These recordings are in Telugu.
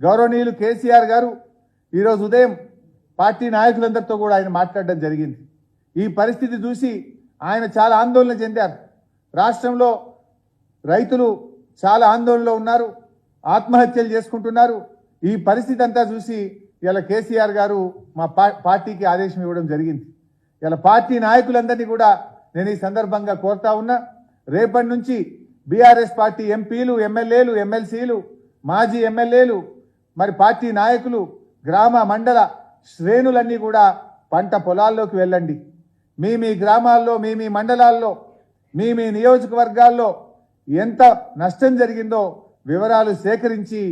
గౌరవనీయులు కేసీఆర్ గారు ఈరోజు ఉదయం పార్టీ నాయకులందరితో కూడా ఆయన మాట్లాడడం జరిగింది. ఈ పరిస్థితి చూసి ఆయన చాలా ఆందోళన చెందారు. రాష్ట్రంలో రైతులు చాలా ఆందోళనలో ఉన్నారు ఆత్మహత్యలు చేసుకుంటున్నారు. ఈ పరిస్థితి అంతా చూసి ఇలా కేసీఆర్ గారు మా పార్టీకి ఆదేశం ఇవ్వడం జరిగింది. ఇలా పార్టీ నాయకులందరినీ కూడా నేను ఈ సందర్భంగా కోరుతా ఉన్నా రేపటి నుంచి బీఆర్ఎస్ పార్టీ ఎంపీలు ఎమ్మెల్యేలు ఎమ్మెల్సీలు మాజీ ఎమ్మెల్యేలు మరి పార్టీ నాయకులు గ్రామ మండల శ్రేణులన్నీ కూడా పంట పొలాల్లోకి వెళ్ళండి. మీ మీ గ్రామాల్లో మీ మీ మండలాల్లో మీ మీ నియోజకవర్గాల్లో ఎంత నష్టం జరిగిందో వివరాలు సేకరించి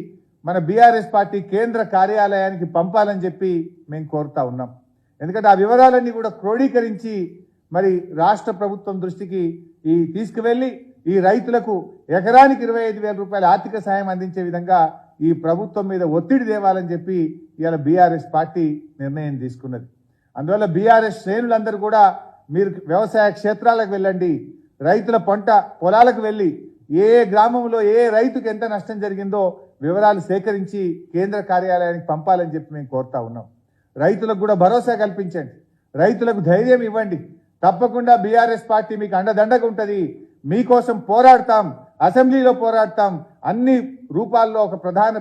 మన బీఆర్ఎస్ పార్టీ కేంద్ర కార్యాలయానికి పంపాలని చెప్పి మేము కోరుతా ఉన్నాం. ఎందుకంటే ఆ వివరాలన్నీ కూడా క్రోడీకరించి మరి రాష్ట్ర ప్రభుత్వం దృష్టికి ఈ తీసుకువెళ్ళి ఈ రైతులకు ఎకరానికి ఇరవై ఐదు వేల రూపాయల ఆర్థిక సాయం అందించే విధంగా ఈ ప్రభుత్వం మీద ఒత్తిడి తేవాలని చెప్పి ఇవాళ బీఆర్ఎస్ పార్టీ నిర్ణయం తీసుకున్నది. అందువల్ల బీఆర్ఎస్ శ్రేణులందరూ కూడా మీరు వ్యవసాయ క్షేత్రాలకు వెళ్ళండి రైతుల పంట పొలాలకు వెళ్ళి ఏ గ్రామంలో ఏ రైతుకు ఎంత నష్టం జరిగిందో వివరాలు సేకరించి కేంద్ర కార్యాలయానికి పంపాలని చెప్పి మేము కోరుతా ఉన్నాం. రైతులకు కూడా భరోసా కల్పించండి రైతులకు ధైర్యం ఇవ్వండి. తప్పకుండా బీఆర్ఎస్ పార్టీ మీకు అండదండగా ఉంటుంది. మీకోసం పోరాడతాం. అసెంబ్లీలో పోరాడతాం. అన్ని రూపాల్లో ఒక ప్రధాన